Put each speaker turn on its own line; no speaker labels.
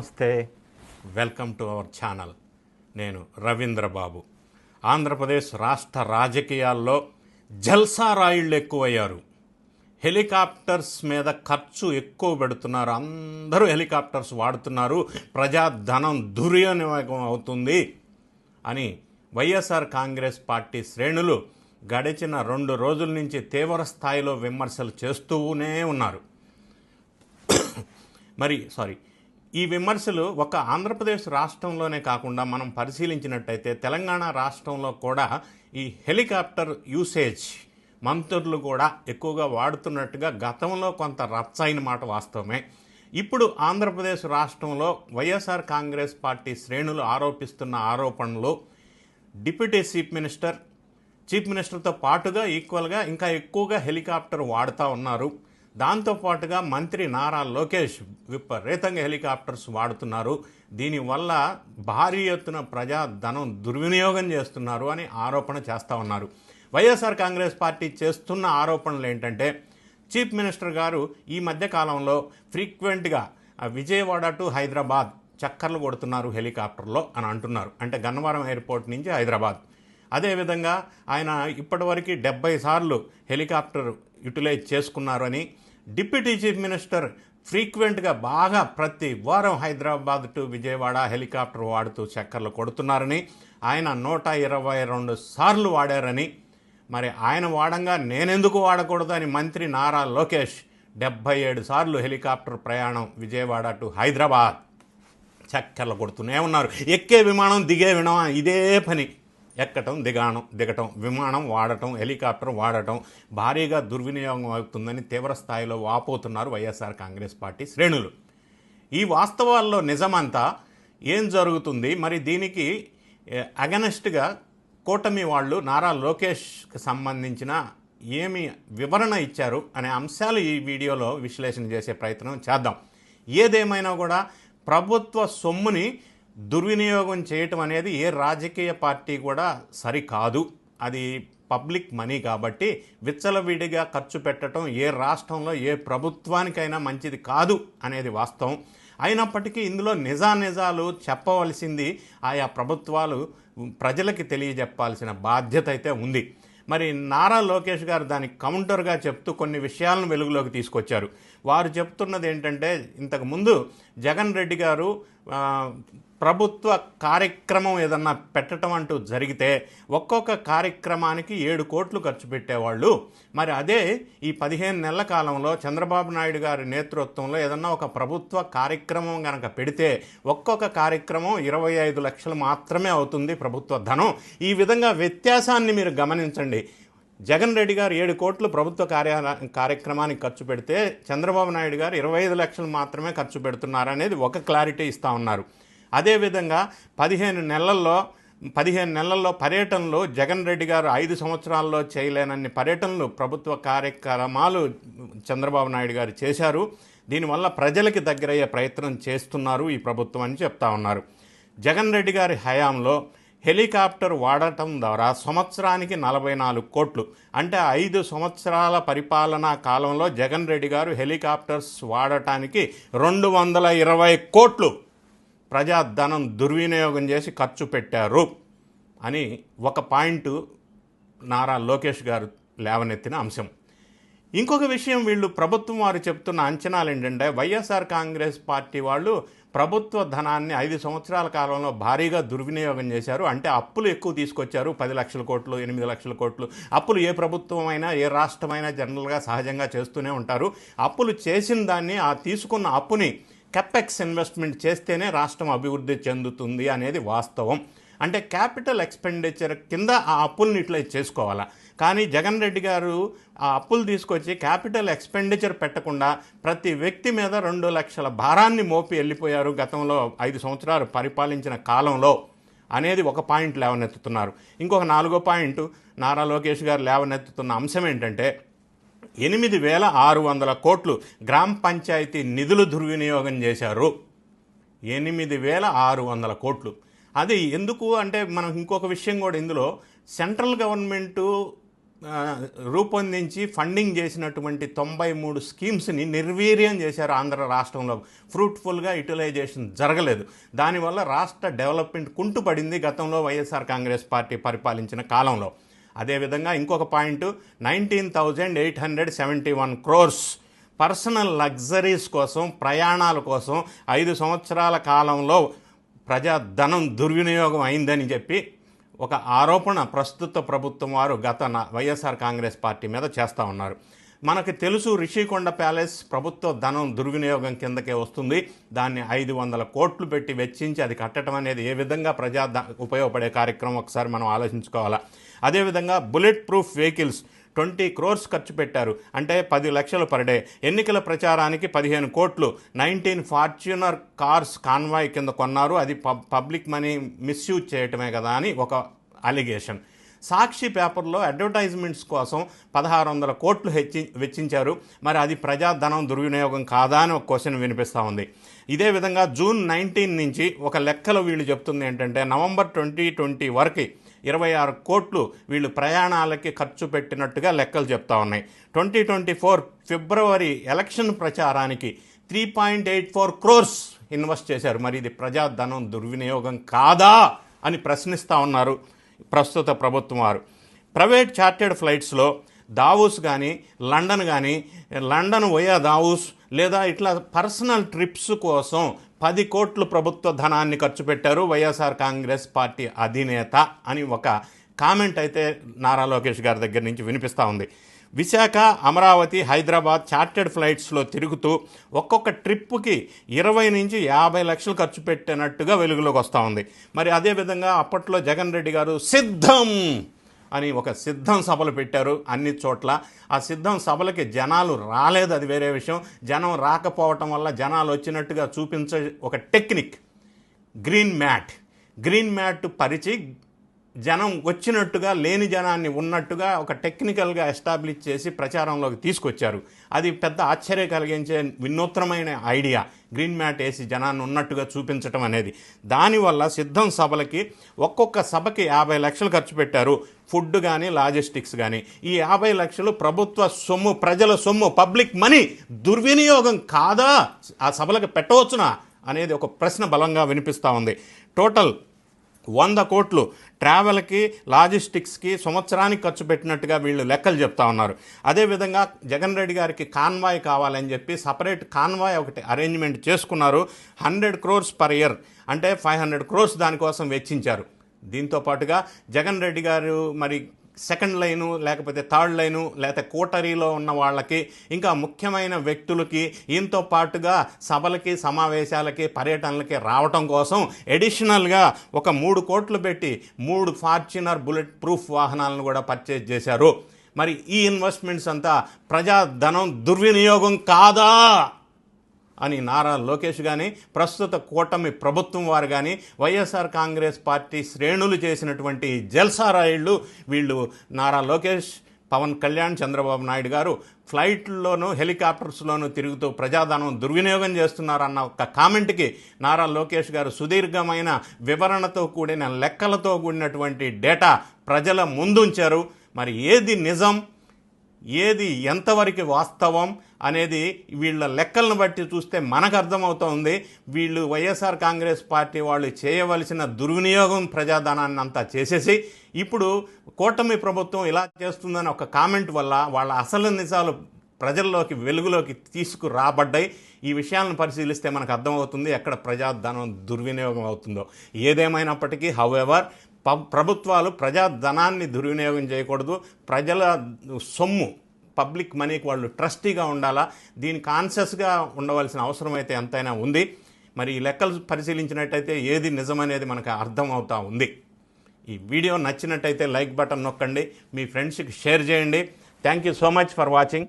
నమస్తే. Welcome to our channel. నేను రవీంద్రబాబు. ఆంధ్రప్రదేశ్ రాష్ట్ర రాజకీయాల్లో జల్సా రాయిళ్ళు ఎక్కువయ్యారు. హెలికాప్టర్స్ మీద ఖర్చు ఎక్కువ పెడుతున్నారు. అందరూ హెలికాప్టర్స్ వాడుతున్నారు. ప్రజాధనం దుర్వినియోగం అవుతుంది అని వైఎస్ఆర్ కాంగ్రెస్ పార్టీ శ్రేణులు గడిచిన రెండు రోజుల నుంచి తీవ్ర స్థాయిలో విమర్శలు చేస్తూనే ఉన్నారు. మరి సారీ ఈ విమర్శలు ఒక ఆంధ్రప్రదేశ్ రాష్ట్రంలోనే కాకుండా మనం పరిశీలించినట్టయితే తెలంగాణ రాష్ట్రంలో కూడా ఈ హెలికాప్టర్ యూసేజ్ మంత్రులు కూడా ఎక్కువగా వాడుతున్నట్టుగా గతంలో కొంత రచ్చ అయిన మాట వాస్తవమే. ఇప్పుడు ఆంధ్రప్రదేశ్ రాష్ట్రంలో వైఎస్ఆర్ కాంగ్రెస్ పార్టీ శ్రేణులు ఆరోపిస్తున్న ఆరోపణలు డిప్యూటీ చీఫ్ మినిస్టర్ చీఫ్ మినిస్టర్తో పాటుగా ఈక్వల్గా ఇంకా ఎక్కువగా హెలికాప్టర్ వాడుతూ ఉన్నారు. దాంతోపాటుగా మంత్రి నారా లోకేష్ విపరీతంగా హెలికాప్టర్స్ వాడుతున్నారు. దీనివల్ల భారీ ఎత్తున ప్రజా ధనం దుర్వినియోగం చేస్తున్నారు అని ఆరోపణ చేస్తూ ఉన్నారు. వైఎస్ఆర్ కాంగ్రెస్ పార్టీ చేస్తున్న ఆరోపణలు ఏంటంటే చీఫ్ మినిస్టర్ గారు ఈ మధ్య కాలంలో ఫ్రీక్వెంట్గా విజయవాడ టు హైదరాబాద్ చక్కర్లు కొడుతున్నారు హెలికాప్టర్లో అని అంటున్నారు. అంటే గన్నవరం ఎయిర్పోర్ట్ నుంచి హైదరాబాద్. అదేవిధంగా ఆయన ఇప్పటివరకు డెబ్బై సార్లు హెలికాప్టర్ యూటిలైజ్ చేసుకున్నారు అని డిప్యూటీ చీఫ్ మినిస్టర్ ఫ్రీక్వెంట్గా బాగా ప్రతి వారం హైదరాబాద్ టు విజయవాడ హెలికాప్టర్ వాడుతూ చక్కర్లు కొడుతున్నారని ఆయన నూట ఇరవై రెండు సార్లు వాడారని మరి ఆయన వాడంగా నేనెందుకు వాడకూడదు అని మంత్రి నారా లోకేష్ డెబ్బై ఏడు సార్లు హెలికాప్టర్ ప్రయాణం విజయవాడ టు హైదరాబాద్ చక్కర్లు కొడుతూనే ఉన్నారు. ఎక్కే విమానం దిగే విమానం ఇదే పని. ఎక్కటం దిగాణం దిగటం విమానం వాడటం హెలికాప్టర్ వాడటం భారీగా దుర్వినియోగం అవుతుందని తీవ్ర స్థాయిలో వాపోతున్నారు వైఎస్ఆర్ కాంగ్రెస్ పార్టీ శ్రేణులు. ఈ వాస్తవాల్లో నిజమంతా ఏం జరుగుతుంది? మరి దీనికి అగనెస్ట్గా కూటమి వాళ్ళు నారా లోకేష్కి సంబంధించిన ఏమి వివరణ ఇచ్చారు అనే అంశాలు ఈ వీడియోలో విశ్లేషణ చేసే ప్రయత్నం చేద్దాం. ఏదేమైనా కూడా ప్రభుత్వ సొమ్ముని దుర్వినియోగం చేయటం అనేది ఏ రాజకీయ పార్టీ కూడా సరికాదు. అది పబ్లిక్ మనీ కాబట్టి విచ్చలవిడిగా ఖర్చు పెట్టడం ఏ రాష్ట్రంలో ఏ ప్రభుత్వానికైనా మంచిది కాదు అనేది వాస్తవం. అయినప్పటికీ ఇందులో నిజానిజాలు చెప్పవలసింది ఆయా ప్రభుత్వాలు ప్రజలకి తెలియజెప్పాల్సిన బాధ్యత అయితే ఉంది. మరి నారా లోకేష్ గారు దానికి కౌంటర్గా చెప్తూ కొన్ని విషయాలను వెలుగులోకి తీసుకొచ్చారు. వారు చెప్తున్నది ఏంటంటే ఇంతకుముందు జగన్ రెడ్డి గారు ప్రభుత్వ కార్యక్రమం ఏదన్నా పెట్టడం అంటూ జరిగితే ఒక్కొక్క కార్యక్రమానికి ఏడు కోట్లు ఖర్చు పెట్టేవాళ్ళు. మరి అదే ఈ పదిహేను నెలల కాలంలో చంద్రబాబు నాయుడు గారి నేతృత్వంలో ఏదన్నా ఒక ప్రభుత్వ కార్యక్రమం కనుక పెడితే ఒక్కొక్క కార్యక్రమం ఇరవై ఐదు లక్షలు మాత్రమే అవుతుంది ప్రభుత్వ ధనం. ఈ విధంగా వ్యత్యాసాన్ని మీరు గమనించండి. జగన్ రెడ్డి గారు ఏడు కోట్లు ప్రభుత్వ కార్య కార్యక్రమానికి ఖర్చు పెడితే చంద్రబాబు నాయుడు గారు ఇరవై ఐదు లక్షలు మాత్రమే ఖర్చు పెడుతున్నారు అనేది ఒక క్లారిటీ ఇస్తూ ఉన్నారు. అదేవిధంగా పదిహేను నెలల్లో పదిహేను నెలల్లో పర్యటనలు జగన్ రెడ్డి గారు ఐదు సంవత్సరాల్లో చేయలేనన్ని పర్యటనలు ప్రభుత్వ కార్యక్రమాలు చంద్రబాబు నాయుడు గారు చేశారు. దీనివల్ల ప్రజలకి దగ్గరయ్యే ప్రయత్నం చేస్తున్నారు ఈ ప్రభుత్వం అని చెప్తా ఉన్నారు. జగన్ రెడ్డి గారి హయాంలో హెలికాప్టర్ వాడటం ద్వారా సంవత్సరానికి నలభై నాలుగు కోట్లు. అంటే ఐదు సంవత్సరాల పరిపాలనా కాలంలో జగన్ రెడ్డి గారు హెలికాప్టర్స్ వాడటానికి రెండు వందల ఇరవై కోట్లు ప్రజాధనం దుర్వినియోగం చేసి ఖర్చు పెట్టారు అని ఒక పాయింట్ నారా లోకేష్ గారు లేవనెత్తిన అంశం. ఇంకొక విషయం వీళ్ళు ప్రభుత్వం వారు చెప్తున్న అంచనాలు ఏంటంటే వైఎస్ఆర్ కాంగ్రెస్ పార్టీ వాళ్ళు ప్రభుత్వ ధనాన్ని ఐదు సంవత్సరాల కాలంలో భారీగా దుర్వినియోగం చేశారు. అంటే అప్పులు ఎక్కువ తీసుకొచ్చారు. పది లక్షల కోట్లు ఎనిమిది లక్షల కోట్లు. అప్పులు ఏ ప్రభుత్వం అయినా ఏ రాష్ట్రమైనా జనరల్గా సహజంగా చేస్తూనే ఉంటారు. అప్పులు చేసిన దాన్ని ఆ తీసుకున్న అప్పుని కెపెక్స్ ఇన్వెస్ట్మెంట్ చేస్తేనే రాష్ట్రం అభివృద్ధి చెందుతుంది అనేది వాస్తవం. అంటే క్యాపిటల్ ఎక్స్పెండిచర్ కింద ఆ అప్పుల్ని ఇట్లా చేసుకోవాలా. కానీ జగన్ రెడ్డి గారు ఆ అప్పులు తీసుకొచ్చి క్యాపిటల్ ఎక్స్పెండిచర్ పెట్టకుండా ప్రతి వ్యక్తి మీద రెండు లక్షల భారాన్ని మోపి వెళ్ళిపోయారు గతంలో ఐదు సంవత్సరాలు పరిపాలించిన కాలంలో అనేది ఒక పాయింట్ లేవనెత్తుతున్నారు. ఇంకొక నాలుగో పాయింట్ నారా లోకేష్ గారు లేవనెత్తుతున్న అంశం ఏంటంటే ఎనిమిది వేల ఆరు వందల కోట్లు గ్రామ పంచాయతీ నిధులు దుర్వినియోగం చేశారు. ఎనిమిది వేల ఆరు వందల కోట్లు. అది ఎందుకు అంటే మనం ఇంకొక విషయం కూడా ఇందులో సెంట్రల్ గవర్నమెంటు రూపొందించి ఫండింగ్ చేసినటువంటి తొంభై మూడు స్కీమ్స్ని నిర్వీర్యం చేశారు ఆంధ్ర రాష్ట్రంలో. ఫ్రూట్ఫుల్గా యూటిలైజేషన్ జరగలేదు. దానివల్ల రాష్ట్ర డెవలప్మెంట్ కుంటుపడింది గతంలో వైఎస్ఆర్ కాంగ్రెస్ పార్టీ పరిపాలించిన కాలంలో. అదేవిధంగా ఇంకొక point nineteen thousand eight hundred seventy one crores personal luxuries కోసం ప్రయాణాల కోసం ఐదు సంవత్సరాల కాలంలో ప్రజాధనం దుర్వినియోగం అయిందని చెప్పి ఒక ఆరోపణ ప్రస్తుత ప్రభుత్వం వారు గత వైఎస్ఆర్ కాంగ్రెస్ పార్టీ మీద చేస్తూ ఉన్నారు. మనకి తెలుసు రిషికొండ ప్యాలెస్ ప్రభుత్వ ధనం దుర్వినియోగం కిందకే వస్తుంది. దాన్ని ఐదు వందల కోట్లు పెట్టి వెచ్చించి అది కట్టడం అనేది ఏ విధంగా ప్రజా ఉపయోగపడే కార్యక్రమం? ఒకసారి మనం ఆలోచించుకోవాలా. అదేవిధంగా bullet proof vehicles twenty crores ఖర్చు పెట్టారు. అంటే పది లక్షలు పర్ డే. ఎన్నికల ప్రచారానికి పదిహేను కోట్లు. నైన్టీన్ ఫార్చ్యూనర్ కార్స్ కాన్వాయ్ కింద కొన్నారు. అది పబ్ పబ్లిక్ మనీ మిస్యూజ్ చేయటమే కదా అని ఒక అలిగేషన్. సాక్షి పేపర్లో అడ్వర్టైజ్మెంట్స్ కోసం పదహారు వందల కోట్లు హెచ్చి వెచ్చించారు. మరి అది ప్రజాధనం దుర్వినియోగం కాదా అని ఒక క్వశ్చన్ వినిపిస్తూ ఉంది. ఇదే విధంగా జూన్ నైన్టీన్ నుంచి ఒక లెక్కలో వీళ్ళు చెప్తుంది ఏంటంటే నవంబర్ ట్వంటీ ట్వంటీ వరకు ఇరవై ఆరు కోట్లు వీళ్ళు ప్రయాణాలకి ఖర్చు పెట్టినట్టుగా లెక్కలు చెప్తా ఉన్నాయి. Twenty twenty four February election ప్రచారానికి three point eight four crores invest చేశారు. మరి ఇది ప్రజాధనం దుర్వినియోగం కాదా అని ప్రశ్నిస్తూ ఉన్నారు ప్రస్తుత ప్రభుత్వం వారు. ప్రైవేట్ చార్టెడ్ ఫ్లైట్స్లో దావూస్ కానీ లండన్ కానీ లండన్ వయా దావూస్ లేదా ఇట్లా పర్సనల్ ట్రిప్స్ కోసం పది కోట్లు ప్రభుత్వ ధనాన్ని ఖర్చు పెట్టారు వైఎస్ఆర్ కాంగ్రెస్ పార్టీ అధినేత అని ఒక కామెంట్ అయితే నారా లోకేష్ గారి దగ్గర నుంచి వినిపిస్తూ ఉంది. విశాఖ అమరావతి హైదరాబాద్ చార్టెడ్ ఫ్లైట్స్లో తిరుగుతూ ఒక్కొక్క ట్రిప్పుకి ఇరవై నుంచి యాభై లక్షలు ఖర్చు పెట్టినట్టుగా వెలుగులోకి వస్తూ ఉంది. మరి అదేవిధంగా అప్పట్లో జగన్ రెడ్డి గారు సిద్ధం అని ఒక సిద్ధం సభలు పెట్టారు అన్ని చోట్ల. ఆ సిద్ధం సభలకి జనాలు రాలేదు అది వేరే విషయం. జనం రాకపోవటం వల్ల జనాలు వచ్చినట్టుగా చూపించే ఒక technique green mat. Green mat పరిచి జనం వచ్చినట్టుగా లేని జనాన్ని ఉన్నట్టుగా ఒక టెక్నికల్గా ఎస్టాబ్లిష్ చేసి ప్రచారంలోకి తీసుకొచ్చారు. అది పెద్ద ఆశ్చర్య కలిగించే వినూత్నమైన ఐడియా. గ్రీన్ మ్యాట్ వేసి జనాన్ని ఉన్నట్టుగా చూపించటం అనేది. దానివల్ల సిద్ధం సభలకి ఒక్కొక్క సభకి యాభై లక్షలు ఖర్చు పెట్టారు. ఫుడ్ కానీ లాజిస్టిక్స్ కానీ ఈ యాభై లక్షలు ప్రభుత్వ సొమ్ము ప్రజల సొమ్ము పబ్లిక్ మనీ దుర్వినియోగం కాదా? ఆ సభలకు పెట్టవచ్చునా? అనేది ఒక ప్రశ్న బలంగా వినిపిస్తూ ఉంది. టోటల్ వంద కోట్లు ట్రావెల్కి లాజిస్టిక్స్కి సంవత్సరానికి ఖర్చు పెట్టినట్టుగా వీళ్ళు లెక్కలు చెప్తా ఉన్నారు. అదేవిధంగా జగన్ రెడ్డి గారికి కాన్వాయ్ కావాలని చెప్పి సపరేట్ కాన్వాయ్ ఒకటి అరేంజ్మెంట్ చేసుకున్నారు. హండ్రెడ్ క్రోర్స్ పర్ ఇయర్ అంటే ఫైవ్ హండ్రెడ్ క్రోర్స్ దానికోసం వెచ్చించారు. దీంతో పాటుగా జగన్ రెడ్డి గారు మరి సెకండ్ లైను లేకపోతే థర్డ్ లైను లేకపోతే కోటరీలో ఉన్న వాళ్ళకి ఇంకా ముఖ్యమైన వ్యక్తులకి దీంతో పాటుగా సభలకి సమావేశాలకి పర్యటనలకి రావటం కోసం ఎడిషనల్గా ఒక మూడు కోట్లు పెట్టి మూడు ఫార్చునర్ బుల్లెట్ ప్రూఫ్ వాహనాలను కూడా పర్చేజ్ చేశారు. మరి ఈ ఇన్వెస్ట్మెంట్స్ అంతా ప్రజాధనం దుర్వినియోగం కాదా? అని నారా లోకేష్ కానీ ప్రస్తుత కూటమి ప్రభుత్వం వారు కానీ వైఎస్ఆర్ కాంగ్రెస్ పార్టీ శ్రేణులు చేసినటువంటి జల్సారాయిళ్ళు వీళ్ళు నారా లోకేష్ పవన్ కళ్యాణ్ చంద్రబాబు నాయుడు గారు ఫ్లైట్లోనూ హెలికాప్టర్స్లోనూ తిరుగుతూ ప్రజాధనం దుర్వినియోగం చేస్తున్నారన్న ఒక కామెంట్కి నారా లోకేష్ గారు సుదీర్ఘమైన వివరణతో కూడిన లెక్కలతో కూడినటువంటి డేటా ప్రజల ముందుంచారు. మరి ఏది నిజం? ఏది ఎంతవరకు వాస్తవం? అనేది వీళ్ళ లెక్కలను బట్టి చూస్తే మనకు అర్థమవుతోంది. వీళ్ళు వైఎస్ఆర్ కాంగ్రెస్ పార్టీ వాళ్ళు చేయవలసిన దుర్వినియోగం ప్రజాధనాన్ని అంతా చేసేసి ఇప్పుడు కూటమి ప్రభుత్వం ఇలా చేస్తుందని ఒక కామెంట్ వల్ల వాళ్ళ అసలు నిజాలు ప్రజల్లోకి వెలుగులోకి తీసుకురాబడ్డాయి. ఈ విషయాలను పరిశీలిస్తే మనకు అర్థమవుతుంది ఎక్కడ ప్రజాధనం దుర్వినియోగం అవుతుందో. ఏదేమైనప్పటికీ హౌఎవర్ ప్రభుత్వాలు ప్రజాధనాన్ని దుర్వినియోగం చేయకూడదు. ప్రజల సొమ్ము పబ్లిక్ మనీకి వాళ్ళు ట్రస్టీగా ఉండాలా? దీని కాన్షియస్గా ఉండవలసిన అవసరం అయితే ఎంతైనా ఉంది. మరి ఈ లెక్కలు పరిశీలించినట్టయితే ఏది నిజమనేది మనకు అర్థం అవుతా ఉంది. ఈ వీడియో నచ్చినట్టయితే లైక్ బటన్ నొక్కండి. మీ ఫ్రెండ్స్కి షేర్ చేయండి. Thank you so much for watching.